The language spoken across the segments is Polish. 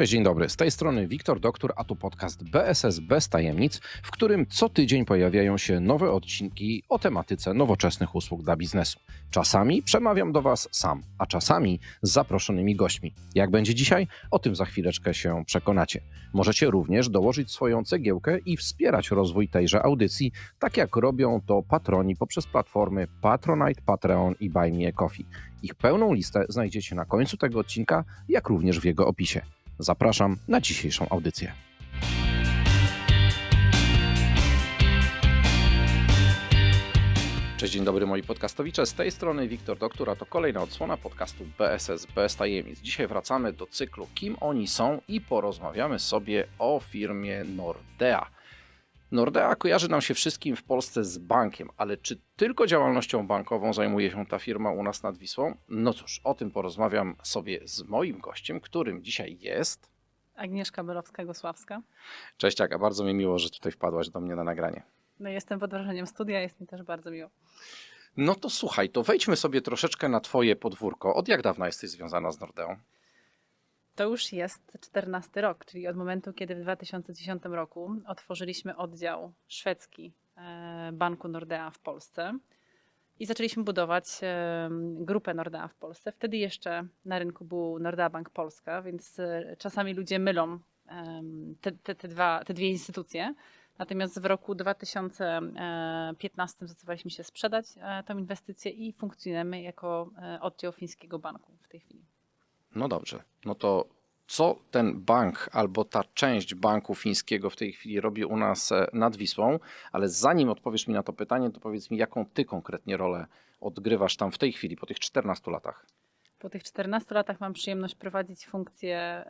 Cześć, dzień dobry. Z tej strony Wiktor Doktor, a tu podcast BSS bez tajemnic, w którym co tydzień pojawiają się nowe odcinki o tematyce nowoczesnych usług dla biznesu. Czasami przemawiam do Was sam, a czasami z zaproszonymi gośćmi. Jak będzie dzisiaj? O tym za chwileczkę się przekonacie. Możecie również dołożyć swoją cegiełkę i wspierać rozwój tejże audycji, tak jak robią to patroni poprzez platformy Patronite, Patreon i Buy Me a Coffee. Ich pełną listę znajdziecie na końcu tego odcinka, jak również w jego opisie. Zapraszam na dzisiejszą audycję. Cześć, dzień dobry moi podcastowicze. Z tej strony Wiktor Doktor, a to kolejna odsłona podcastu BSS bez tajemnic. Dzisiaj wracamy do cyklu Kim oni są i porozmawiamy sobie o firmie Nordea. Nordea kojarzy nam się wszystkim w Polsce z bankiem, ale czy tylko działalnością bankową zajmuje się ta firma u nas nad Wisłą? No cóż, o tym porozmawiam sobie z moim gościem, którym dzisiaj jest. Agnieszka Belowska-Gosławska. Cześć Aga, bardzo mi miło, że tutaj wpadłaś do mnie na nagranie. No jestem pod wrażeniem studia, jest mi też bardzo miło. No to słuchaj, to wejdźmy sobie troszeczkę na twoje podwórko. Od jak dawna jesteś związana z Nordeą? To już jest 14 rok, czyli od momentu, kiedy w 2010 roku otworzyliśmy oddział szwedzki e, Banku Nordea w Polsce i zaczęliśmy budować e, grupę Nordea w Polsce. Wtedy jeszcze na rynku był Nordea Bank Polska, więc e, czasami ludzie mylą te, te, te, dwa, te dwie instytucje. Natomiast w roku 2015 zdecydowaliśmy się sprzedać tą inwestycję i funkcjonujemy jako oddział fińskiego banku w tej chwili. No dobrze, no to co ten bank albo ta część banku fińskiego w tej chwili robi u nas e, nad Wisłą? Ale zanim odpowiesz mi na to pytanie, to powiedz mi, jaką ty konkretnie rolę odgrywasz tam w tej chwili, po tych 14 latach? Po tych 14 latach mam przyjemność prowadzić funkcję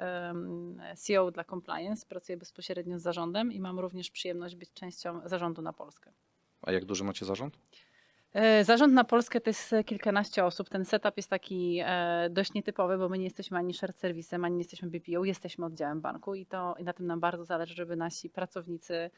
CEO dla compliance. Pracuję bezpośrednio z zarządem i mam również przyjemność być częścią zarządu na Polskę. A jak duży macie zarząd? E, Zarząd na Polskę to jest kilkanaście osób. Ten setup jest taki e, dość nietypowy, bo my nie jesteśmy ani shared serwisem, ani nie jesteśmy BPO, jesteśmy oddziałem banku i to i na tym nam bardzo zależy, żeby nasi pracownicy e,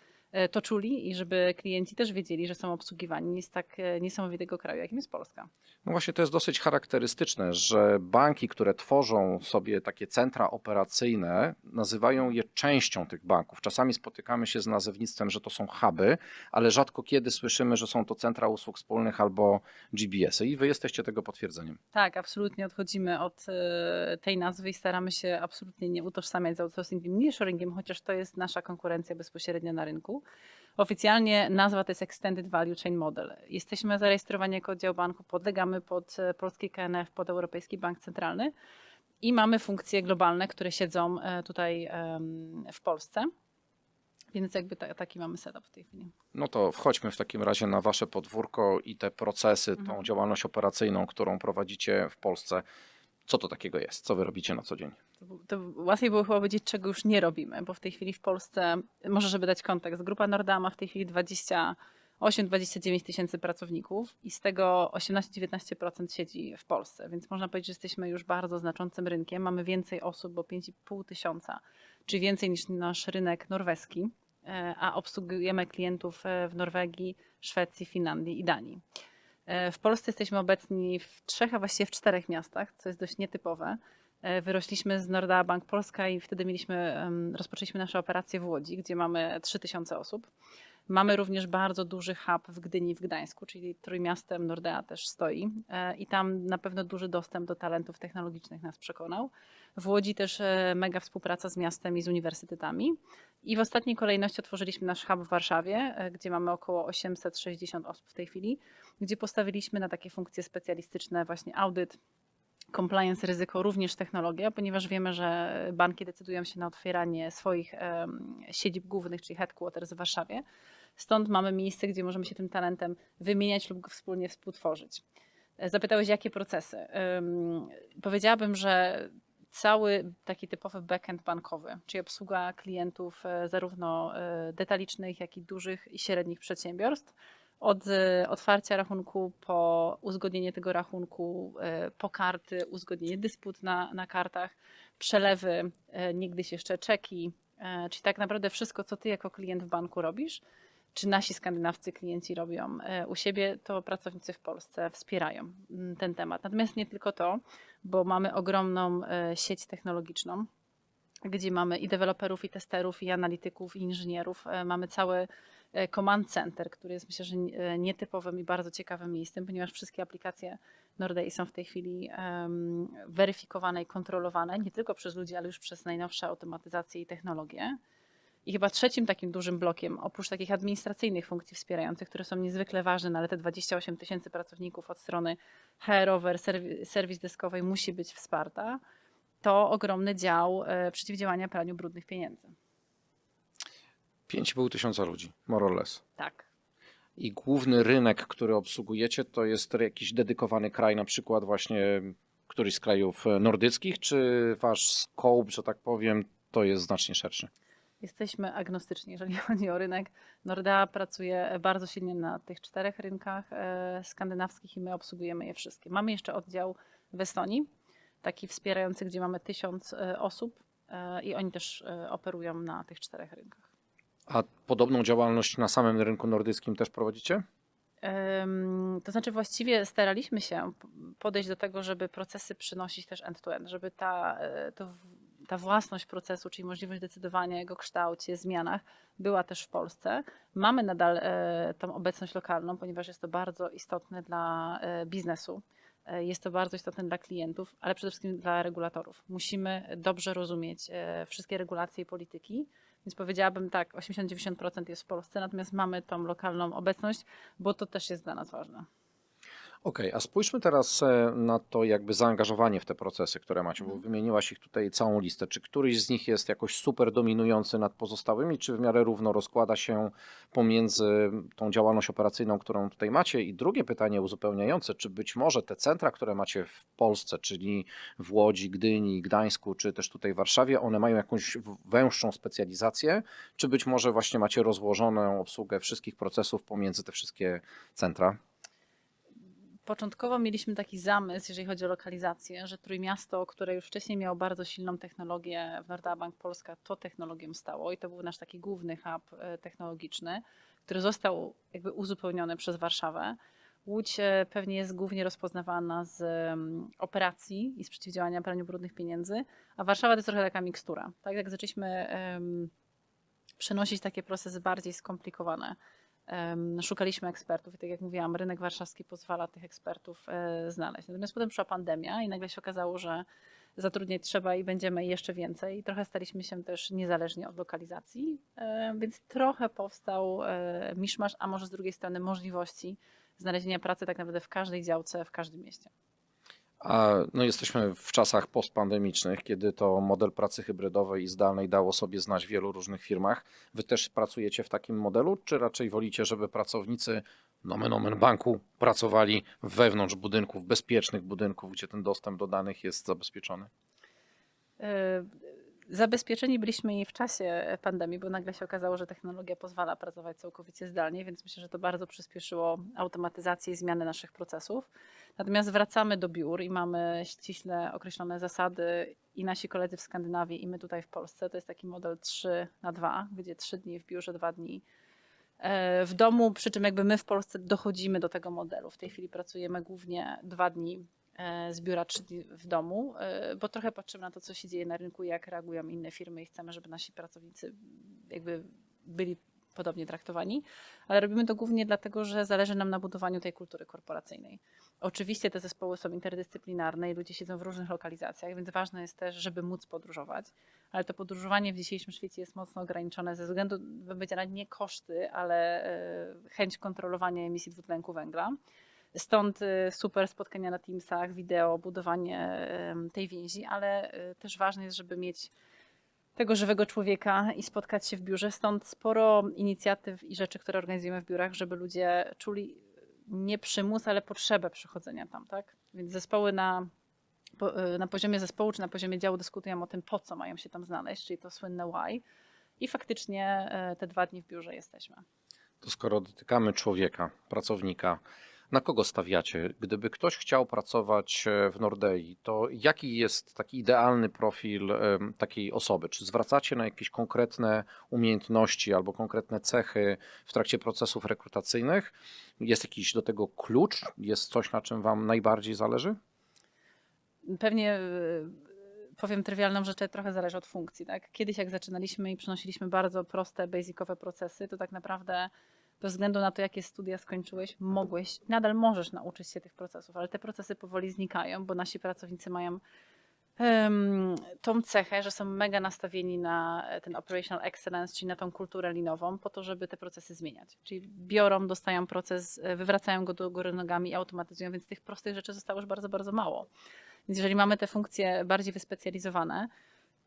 to czuli i żeby klienci też wiedzieli, że są obsługiwani z tak e, niesamowitego kraju, jakim jest Polska. No właśnie to jest dosyć charakterystyczne, że banki, które tworzą sobie takie centra operacyjne, nazywają je częścią tych banków. Czasami spotykamy się z nazewnictwem, że to są huby, ale rzadko kiedy słyszymy, że są to centra usług wspólnych albo GBS-y i wy jesteście tego potwierdzeniem. Tak, absolutnie odchodzimy od e, tej nazwy i staramy się absolutnie nie utożsamiać z outsourcingiem, nearshoringiem, chociaż to jest nasza konkurencja bezpośrednia na rynku. Oficjalnie nazwa to jest Extended Value Chain Model. Jesteśmy zarejestrowani jako oddział banku, podlegamy pod e, polski KNF, pod Europejski Bank Centralny i mamy funkcje globalne, które siedzą e, tutaj w Polsce. Więc jakby ta, taki mamy setup w tej chwili. No to wchodźmy w takim razie na wasze podwórko i te procesy, tą Mhm. działalność operacyjną, którą prowadzicie w Polsce. Co to takiego jest? Co wy robicie na co dzień? To, łatwiej było chyba powiedzieć, czego już nie robimy, bo w tej chwili w Polsce, może żeby dać kontekst, grupa Norda ma w tej chwili 28-29 tysięcy pracowników i z tego 18-19% siedzi w Polsce, więc można powiedzieć, że jesteśmy już bardzo znaczącym rynkiem. Mamy więcej osób, bo 5,5 tysiąca, czyli więcej niż nasz rynek norweski, e, a obsługujemy klientów e, w Norwegii, Szwecji, Finlandii i Danii. E, W Polsce jesteśmy obecni w trzech, a właściwie w czterech miastach, co jest dość nietypowe. E, Wyrośliśmy z Nordea Bank Polska i wtedy mieliśmy, rozpoczęliśmy nasze operacje w Łodzi, gdzie mamy 3000 osób. Mamy również bardzo duży hub w Gdyni w Gdańsku, czyli trójmiastem Nordea też stoi e, i tam na pewno duży dostęp do talentów technologicznych nas przekonał. W Łodzi też e, mega współpraca z miastem i z uniwersytetami. I w ostatniej kolejności otworzyliśmy nasz hub w Warszawie, e, gdzie mamy około 860 osób w tej chwili, gdzie postawiliśmy na takie funkcje specjalistyczne, właśnie audyt, compliance, ryzyko, również technologia, ponieważ wiemy, że banki decydują się na otwieranie swoich siedzib głównych, czyli headquarters w Warszawie. Stąd mamy miejsce, gdzie możemy się tym talentem wymieniać lub wspólnie współtworzyć. Zapytałeś, jakie procesy? Powiedziałabym, że cały taki typowy backend bankowy, czyli obsługa klientów e, zarówno e, detalicznych, jak i dużych i średnich przedsiębiorstw, od e, otwarcia rachunku po uzgodnienie tego rachunku, e, po karty, uzgodnienie dysput na, na kartach, przelewy, e, niegdyś jeszcze czeki, czyli tak naprawdę wszystko, co ty jako klient w banku robisz, czy nasi skandynawscy klienci robią u siebie, to pracownicy w Polsce wspierają mm, ten temat. Natomiast nie tylko to, bo mamy ogromną sieć technologiczną, gdzie mamy i deweloperów, i testerów, i analityków, i inżynierów. Mamy cały command center, który jest myślę, że e, nietypowym i bardzo ciekawym miejscem, ponieważ wszystkie aplikacje Nordei są w tej chwili weryfikowane i kontrolowane nie tylko przez ludzi, ale już przez najnowsze automatyzacje i technologie. I chyba trzecim takim dużym blokiem, oprócz takich administracyjnych funkcji wspierających, które są niezwykle ważne, no ale te 28 tysięcy pracowników od strony serwi- serwis deskowej musi być wsparta, to ogromny dział e, przeciwdziałania praniu brudnych pieniędzy. 5,5 tysiąca ludzi, more or less. Tak. I główny rynek, który obsługujecie, to jest jakiś dedykowany kraj, na przykład właśnie któryś z krajów nordyckich, czy wasz scope, że tak powiem, to jest znacznie szerszy? Jesteśmy agnostyczni, jeżeli chodzi o rynek. Nordea pracuje bardzo silnie na tych czterech rynkach e, skandynawskich i my obsługujemy je wszystkie. Mamy jeszcze oddział w Estonii, taki wspierający, gdzie mamy tysiąc e, osób e, i oni też operują na tych czterech rynkach. A podobną działalność na samym rynku nordyckim też prowadzicie? To znaczy właściwie staraliśmy się podejść do tego, żeby procesy przynosić też end-to-end, żeby ta, e, to, ta własność procesu, czyli możliwość decydowania o jego kształcie, zmianach była też w Polsce. Mamy nadal e, tą obecność lokalną, ponieważ jest to bardzo istotne dla e, biznesu. Jest to bardzo istotne dla klientów, ale przede wszystkim dla regulatorów. Musimy dobrze rozumieć wszystkie regulacje i polityki, więc powiedziałabym tak, 80-90% jest w Polsce, natomiast mamy tą lokalną obecność, bo to też jest dla nas ważne. Okej, a spójrzmy teraz e, na to jakby zaangażowanie w te procesy, które macie, bo Mhm. wymieniłaś ich tutaj całą listę. Czy któryś z nich jest jakoś super dominujący nad pozostałymi, czy w miarę równo rozkłada się pomiędzy tą działalność operacyjną, którą tutaj macie? I drugie pytanie uzupełniające, czy być może te centra, które macie w Polsce, czyli w Łodzi, Gdyni, Gdańsku, czy też tutaj w Warszawie, one mają jakąś w- węższą specjalizację, czy być może właśnie macie rozłożoną obsługę wszystkich procesów pomiędzy te wszystkie centra? Początkowo mieliśmy taki zamysł, jeżeli chodzi o lokalizację, że Trójmiasto, które już wcześniej miało bardzo silną technologię w Nordea Bank Polska, to technologią stało i to był nasz taki główny hub e, technologiczny, który został jakby uzupełniony przez Warszawę. Łódź e, pewnie jest głównie rozpoznawana z mm, operacji i z przeciwdziałania praniu brudnych pieniędzy, a Warszawa to jest trochę taka mikstura. Tak jak zaczęliśmy em, przenosić takie procesy bardziej skomplikowane, szukaliśmy ekspertów i tak jak mówiłam, rynek warszawski pozwala tych ekspertów e, znaleźć. Natomiast potem przyszła pandemia i nagle się okazało, że zatrudniać trzeba i będziemy jeszcze więcej. I trochę staliśmy się też niezależni od lokalizacji, e, więc trochę powstał e, miszmasz, a może z drugiej strony możliwości znalezienia pracy tak naprawdę w każdej działce, w każdym mieście. A no jesteśmy w czasach postpandemicznych, kiedy to model pracy hybrydowej i zdalnej dało sobie znać w wielu różnych firmach. Wy też pracujecie w takim modelu, czy raczej wolicie, żeby pracownicy nomen omen banku pracowali wewnątrz budynków, bezpiecznych budynków, gdzie ten dostęp do danych jest zabezpieczony? E, Zabezpieczeni byliśmy i w czasie pandemii, bo nagle się okazało, że technologia pozwala pracować całkowicie zdalnie, więc myślę, że to bardzo przyspieszyło automatyzację i zmianę naszych procesów. Natomiast wracamy do biur i mamy ściśle określone zasady i nasi koledzy w Skandynawii i my tutaj w Polsce. To jest taki model 3 na 2, gdzie 3 dni w biurze, 2 dni e, w domu, przy czym jakby my w Polsce dochodzimy do tego modelu. W tej chwili pracujemy głównie dwa dni e, z biura, dni w domu, e, bo trochę patrzymy na to, co się dzieje na rynku, jak reagują inne firmy i chcemy, żeby nasi pracownicy jakby byli podobnie traktowani, ale robimy to głównie dlatego, że zależy nam na budowaniu tej kultury korporacyjnej. Oczywiście te zespoły są interdyscyplinarne i ludzie siedzą w różnych lokalizacjach, więc ważne jest też, żeby móc podróżować, ale to podróżowanie w dzisiejszym świecie jest mocno ograniczone ze względu, na nie koszty, ale e, chęć kontrolowania emisji dwutlenku węgla. Stąd e, super spotkania na Teamsach, wideo, budowanie tej więzi, ale e, też ważne jest, żeby mieć tego żywego człowieka i spotkać się w biurze. Stąd sporo inicjatyw i rzeczy, które organizujemy w biurach, żeby ludzie czuli nie przymus, ale potrzebę przychodzenia tam, tak? Więc zespoły na, y, na poziomie zespołu czy na poziomie działu dyskutują o tym, po co mają się tam znaleźć, czyli to słynne why. I faktycznie y, te dwa dni w biurze jesteśmy. To skoro dotykamy człowieka, pracownika, na kogo stawiacie? Gdyby ktoś chciał pracować e, w Nordei, to jaki jest taki idealny profil takiej osoby? Czy zwracacie na jakieś konkretne umiejętności albo konkretne cechy w trakcie procesów rekrutacyjnych? Jest jakiś do tego klucz? Jest coś, na czym Wam najbardziej zależy? Pewnie y, powiem trywialną rzecz, trochę zależy od funkcji. Tak? Kiedyś jak zaczynaliśmy i przynosiliśmy bardzo proste, basicowe procesy, to tak naprawdę bez względu na to, jakie studia skończyłeś, mogłeś, nadal możesz nauczyć się tych procesów, ale te procesy powoli znikają, bo nasi pracownicy mają em, tą cechę, że są mega nastawieni na e, ten operational excellence, czyli na tą kulturę linową, po to, żeby te procesy zmieniać. Czyli biorą, dostają proces, e, wywracają go do góry nogami i automatyzują, więc tych prostych rzeczy zostało już bardzo, bardzo mało. Więc jeżeli mamy te funkcje bardziej wyspecjalizowane,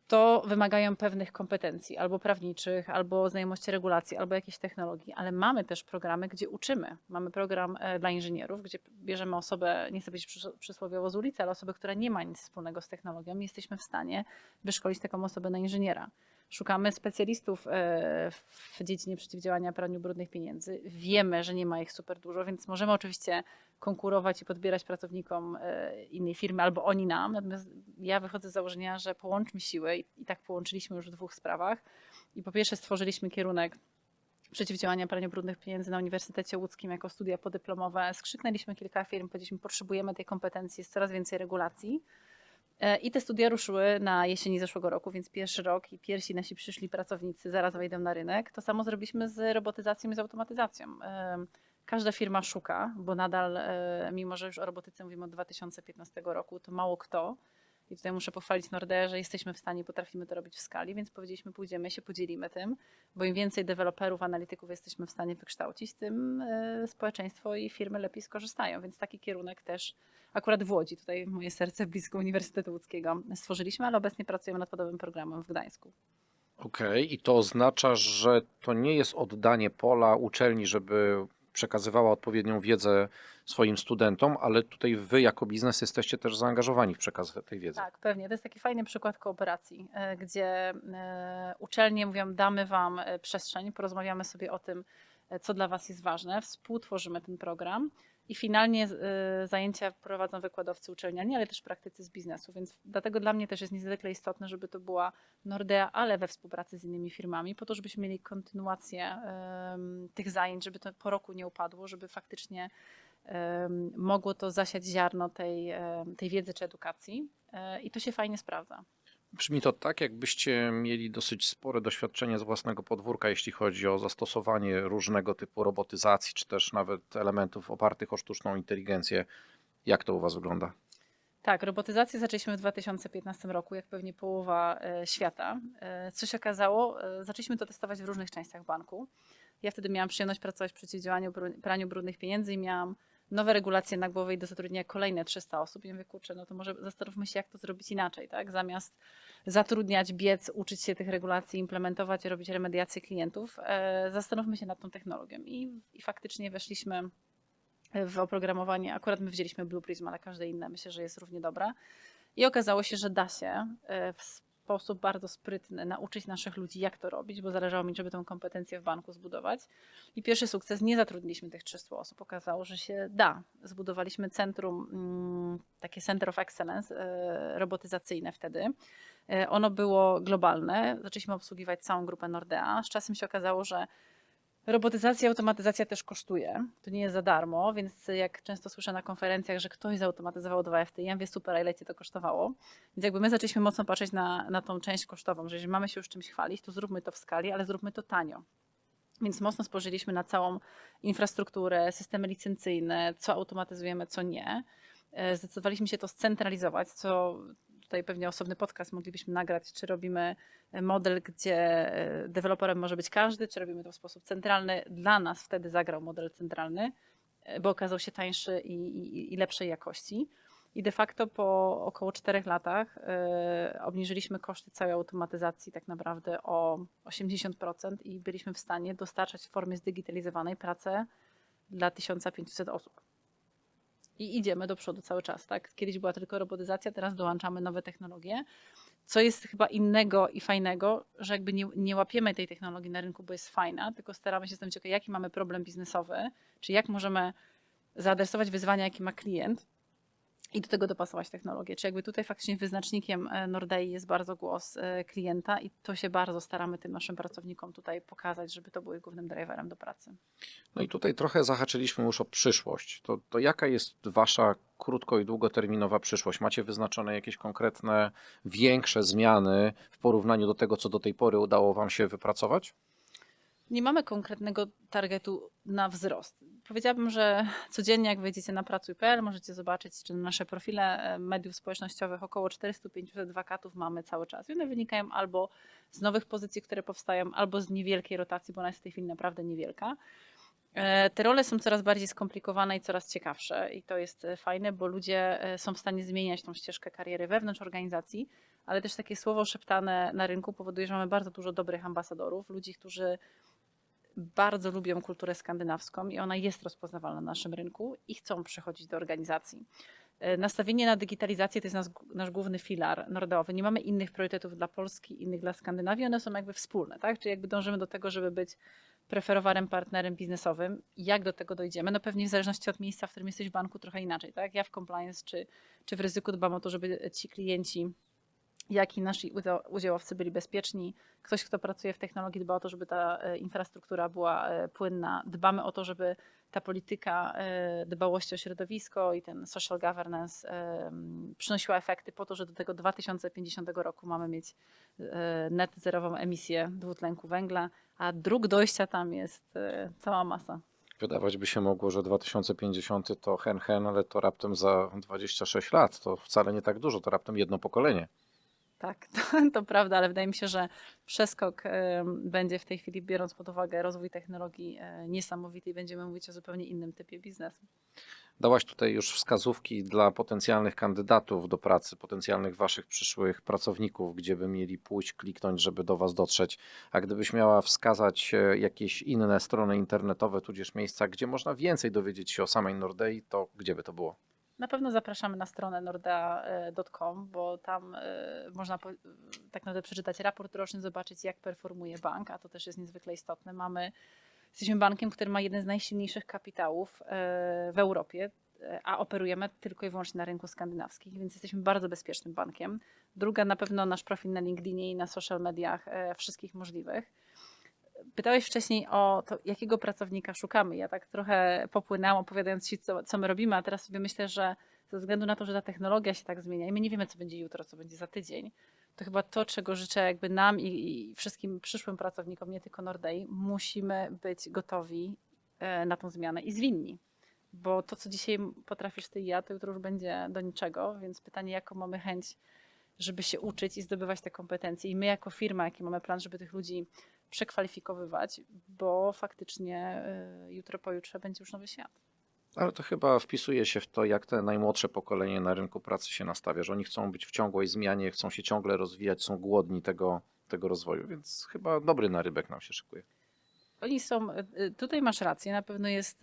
to wymagają pewnych kompetencji, albo prawniczych, albo znajomości regulacji, albo jakiejś technologii, ale mamy też programy, gdzie uczymy. Mamy program e, dla inżynierów, gdzie bierzemy osobę, nie chcę być przys- przysłowiowo z ulicy, ale osobę, która nie ma nic wspólnego z technologią i jesteśmy w stanie wyszkolić taką osobę na inżyniera. Szukamy specjalistów e, w dziedzinie przeciwdziałania praniu brudnych pieniędzy. Wiemy, że nie ma ich super dużo, więc możemy oczywiście konkurować i podbierać pracownikom e, innej firmy albo oni nam. Natomiast ja wychodzę z założenia, że połączmy siły i, tak połączyliśmy już w dwóch sprawach. I po pierwsze stworzyliśmy kierunek przeciwdziałania praniu brudnych pieniędzy na Uniwersytecie Łódzkim jako studia podyplomowe. Skrzyknęliśmy kilka firm, powiedzieliśmy, potrzebujemy tej kompetencji, jest coraz więcej regulacji. E, I te studia ruszyły na jesieni zeszłego roku, więc pierwszy rok i pierwsi nasi przyszli pracownicy zaraz wejdą na rynek. To samo zrobiliśmy z robotyzacją i z automatyzacją. Każda firma szuka, bo nadal, e, mimo że już o robotyce mówimy od 2015 roku, to mało kto. I tutaj muszę pochwalić Nordeę, że jesteśmy w stanie, potrafimy to robić w skali, więc powiedzieliśmy, pójdziemy się, podzielimy tym, bo im więcej deweloperów, analityków jesteśmy w stanie wykształcić, tym e, społeczeństwo i firmy lepiej skorzystają. Więc taki kierunek też akurat w Łodzi, tutaj moje serce blisko Uniwersytetu Łódzkiego stworzyliśmy, ale obecnie pracujemy nad podobnym programem w Gdańsku. Okej, i to oznacza, że to nie jest oddanie pola uczelni, żeby przekazywała odpowiednią wiedzę swoim studentom, ale tutaj wy jako biznes jesteście też zaangażowani w przekaz tej wiedzy. Tak, pewnie. To jest taki fajny przykład kooperacji, e, gdzie e, uczelnie mówią, damy Wam e, przestrzeń, porozmawiamy sobie o tym, co dla Was jest ważne, współtworzymy ten program i finalnie e, zajęcia prowadzą wykładowcy uczelniani, ale też praktycy z biznesu, więc dlatego dla mnie też jest niezwykle istotne, żeby to była Nordea, ale we współpracy z innymi firmami, po to, żebyśmy mieli kontynuację tych zajęć, żeby to po roku nie upadło, żeby faktycznie mogło to zasiać ziarno tej, tej wiedzy czy edukacji e, i to się fajnie sprawdza. Brzmi to tak, jakbyście mieli dosyć spore doświadczenie z własnego podwórka, jeśli chodzi o zastosowanie różnego typu robotyzacji, czy też nawet elementów opartych o sztuczną inteligencję. Jak to u Was wygląda? Tak, robotyzację zaczęliśmy w 2015 roku, jak pewnie połowa e, świata. E, Co się okazało? E, Zaczęliśmy to testować w różnych częściach banku. Ja wtedy miałam przyjemność pracować w przeciwdziałaniu praniu brudnych pieniędzy i miałam nowe regulacje na głowę i do zatrudnienia kolejne 300 osób. I mówię, no to może zastanówmy się, jak to zrobić inaczej, tak? Zamiast zatrudniać, biec, uczyć się tych regulacji, implementować, robić remediację klientów, e, zastanówmy się nad tą technologią. I, i faktycznie weszliśmy w oprogramowanie. Akurat my wzięliśmy Blue Prism, ale każde inne myślę, że jest równie dobra. I okazało się, że da się e, sposób bardzo sprytny nauczyć naszych ludzi, jak to robić, bo zależało mi, żeby tę kompetencję w banku zbudować. I pierwszy sukces, nie zatrudniliśmy tych 300 osób. Okazało, że się da. Zbudowaliśmy centrum, mm, takie Center of Excellence e, robotyzacyjne wtedy. E, Ono było globalne. Zaczęliśmy obsługiwać całą grupę Nordea. Z czasem się okazało, że Robotyzacja, automatyzacja też kosztuje. To nie jest za darmo, więc jak często słyszę na konferencjach, że ktoś zautomatyzował 2 FT, ja mówię super, ile cię to kosztowało? Więc jakby my zaczęliśmy mocno patrzeć na, na tą część kosztową, że jeżeli mamy się już czymś chwalić, to zróbmy to w skali, ale zróbmy to tanio. Więc mocno spojrzeliśmy na całą infrastrukturę, systemy licencyjne, co automatyzujemy, co nie. E, Zdecydowaliśmy się to scentralizować, co tutaj pewnie osobny podcast moglibyśmy nagrać, czy robimy model, gdzie e, deweloperem może być każdy, czy robimy to w sposób centralny. Dla nas wtedy zagrał model centralny, e, bo okazał się tańszy i, i, i lepszej jakości. I de facto po około czterech latach e, obniżyliśmy koszty całej automatyzacji tak naprawdę o 80% i byliśmy w stanie dostarczać w formie zdigitalizowanej pracę dla 1500 osób. I idziemy do przodu cały czas. Tak? Kiedyś była tylko robotyzacja, teraz dołączamy nowe technologie. Co jest chyba innego i fajnego, że jakby nie, nie łapiemy tej technologii na rynku, bo jest fajna, tylko staramy się zastanowić, okay, jaki mamy problem biznesowy, czy jak możemy zaadresować wyzwania, jakie ma klient i do tego dopasować technologię. Czy jakby tutaj faktycznie wyznacznikiem e, Nordei jest bardzo głos e, klienta i to się bardzo staramy tym naszym pracownikom tutaj pokazać, żeby to ich głównym driverem do pracy. No i tutaj trochę zahaczyliśmy już o przyszłość. To, to jaka jest Wasza krótko i długoterminowa przyszłość? Macie wyznaczone jakieś konkretne, większe zmiany w porównaniu do tego, co do tej pory udało Wam się wypracować? Nie mamy konkretnego targetu na wzrost. Powiedziałabym, że codziennie jak wejdziecie na pracuj.pl możecie zobaczyć, czy na nasze profile e, mediów społecznościowych około 400-500 wakatów mamy cały czas. I one wynikają albo z nowych pozycji, które powstają, albo z niewielkiej rotacji, bo ona jest w tej chwili naprawdę niewielka. E, Te role są coraz bardziej skomplikowane i coraz ciekawsze i to jest e, fajne, bo ludzie są w stanie zmieniać tą ścieżkę kariery wewnątrz organizacji, ale też takie słowo szeptane na rynku powoduje, że mamy bardzo dużo dobrych ambasadorów, ludzi, którzy bardzo lubią kulturę skandynawską i ona jest rozpoznawalna na naszym rynku i chcą przychodzić do organizacji. E, Nastawienie na digitalizację to jest nasz, nasz główny filar nordowy. Nie mamy innych priorytetów dla Polski, innych dla Skandynawii, one są jakby wspólne, tak? Czyli jakby dążymy do tego, żeby być preferowanym partnerem biznesowym. Jak do tego dojdziemy? No pewnie w zależności od miejsca, w którym jesteś w banku, trochę inaczej, tak? Ja w compliance czy, czy w ryzyku dbam o to, żeby ci klienci jak i nasi udział- udziałowcy byli bezpieczni. Ktoś, kto pracuje w technologii, dba o to, żeby ta e, infrastruktura była e, płynna. Dbamy o to, żeby ta polityka e, dbałości o środowisko i ten social governance przynosiła efekty po to, że do tego 2050 roku mamy mieć net zerową emisję dwutlenku węgla, a dróg dojścia tam jest cała masa. Wydawać by się mogło, że 2050 to hen hen, ale to raptem za 26 lat. To wcale nie tak dużo, to raptem jedno pokolenie. Tak, to, to prawda, ale wydaje mi się, że przeskok będzie w tej chwili, biorąc pod uwagę rozwój technologii, e, niesamowity i będziemy mówić o zupełnie innym typie biznesu. Dałaś tutaj już wskazówki dla potencjalnych kandydatów do pracy, potencjalnych waszych przyszłych pracowników, gdzie by mieli pójść, kliknąć, żeby do was dotrzeć. A gdybyś miała wskazać e, jakieś inne strony internetowe, tudzież miejsca, gdzie można więcej dowiedzieć się o samej Nordei, to gdzie by to było? Na pewno zapraszamy na stronę nordea.com, bo tam e, można tak naprawdę przeczytać raport roczny, zobaczyć jak performuje bank, a to też jest niezwykle istotne. Mamy, jesteśmy bankiem, który ma jeden z najsilniejszych kapitałów e, w Europie, e, a operujemy tylko i wyłącznie na rynku skandynawskich, więc jesteśmy bardzo bezpiecznym bankiem. Druga na pewno nasz profil na LinkedInie i na social mediach wszystkich możliwych. Pytałeś wcześniej o to, jakiego pracownika szukamy. Ja tak trochę popłynęłam, opowiadając Ci, co, co my robimy, a teraz sobie myślę, że ze względu na to, że ta technologia się tak zmienia i my nie wiemy, co będzie jutro, co będzie za tydzień, to chyba to, czego życzę jakby nam i, i wszystkim przyszłym pracownikom, nie tylko Nordei, musimy być gotowi e, na tą zmianę i zwinni. Bo to, co dzisiaj potrafisz ty i ja, to jutro już będzie do niczego, więc pytanie, jaką mamy chęć, żeby się uczyć i zdobywać te kompetencje. I my jako firma, jaki mamy plan, żeby tych ludzi przekwalifikowywać, bo faktycznie y, jutro, pojutrze będzie już nowy świat. Ale to chyba wpisuje się w to, jak te najmłodsze pokolenie na rynku pracy się nastawia, że oni chcą być w ciągłej zmianie, chcą się ciągle rozwijać, są głodni tego, tego rozwoju, więc chyba dobry narybek nam się szykuje. Oni są, y, y, tutaj masz rację, na pewno jest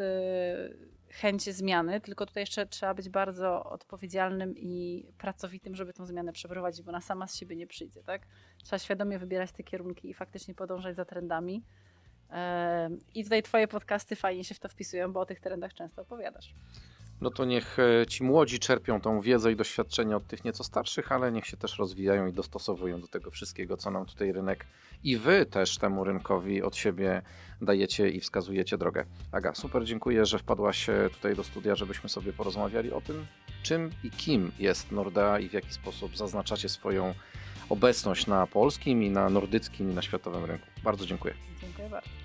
chęć zmiany, tylko tutaj jeszcze trzeba być bardzo odpowiedzialnym i pracowitym, żeby tą zmianę przeprowadzić, bo ona sama z siebie nie przyjdzie, tak? Trzeba świadomie wybierać te kierunki i faktycznie podążać za trendami. I tutaj twoje podcasty fajnie się w to wpisują, bo o tych trendach często opowiadasz. No to niech e, ci młodzi czerpią tą wiedzę i doświadczenie od tych nieco starszych, ale niech się też rozwijają i dostosowują do tego wszystkiego, co nam tutaj rynek i wy też temu rynkowi od siebie dajecie i wskazujecie drogę. Aga, super dziękuję, że wpadłaś e, tutaj do studia, żebyśmy sobie porozmawiali o tym, czym i kim jest Nordea i w jaki sposób zaznaczacie swoją obecność na polskim i na nordyckim i na światowym rynku. Bardzo dziękuję. Dziękuję bardzo.